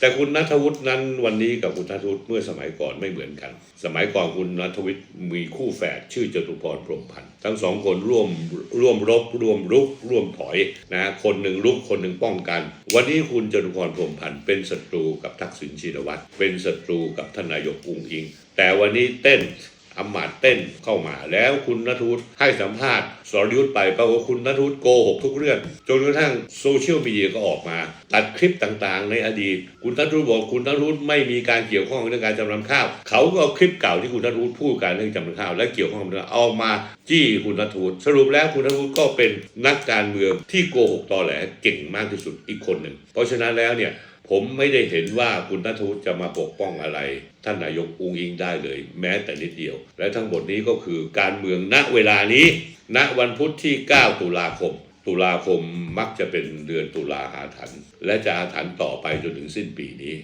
แต่คุณนัทวุฒินั้นวันนี้กับคุณนัทวุฒิเมื่อสมัยก่อนไม่เหมือนกัน สมัยก่อนคุณนัทวุฒิมีคู่แฝดชื่อจตุพรพรหมพันธ์ทั้งสองคนร่วมร่วมรบร่วมรุก ร่วมถอยนะคนหนึ่งรุกคนหนึ่งป้องกัน วันนี้คุณจตุพรพรหมพันธ์เป็นศัตรูกับทักษิณชินวัตรเป็นศัตรูกับทนายกอุงอิง แต่วันนี้เต้น อำมาตย์เต้นเข้ามาแล้วคุณนัทวุฒิให้สัมภาษณ์สรยุทธ์ไปปรากฏคุณนัทวุฒิโกหกทุกเรื่องจนกระทั่งโซเชียลมีเดียก็ออกมา ตัดคลิปต่างๆ ในอดีต คุณนัทวุฒิบอกคุณนัทวุฒิไม่มีการเกี่ยวข้องเรื่องการจำนำข้าว เขาก็เอาคลิปเก่าที่คุณนัทวุฒิพูดการเรื่องจำนำข้าว และเกี่ยวข้องกับเองเอามาจี้คุณนัทวุฒิสรุปแล้วคุณนัทวุฒิก็เป็นนักการเมืองที่โกหกตอแหลเก่งมากที่สุดอีกคนหนึ่งเพราะฉะนั้นแล้วเนี่ย ผมไม่ได้เห็นว่าคุณนัทวุฒิจะมาปกป้องอะไร ท่านนายกอุงอิงได้เลย แม้แต่นิดเดียว และทั้งหมดนี้ก็คือการเมืองณเวลานี้ ณวันพุธที่ 9 ตุลาคม ตุลาคมมักจะเป็นเดือนตุลาอาถรรพ์และจะอาถรรพ์ต่อไปจนถึงสิ้นปีนี้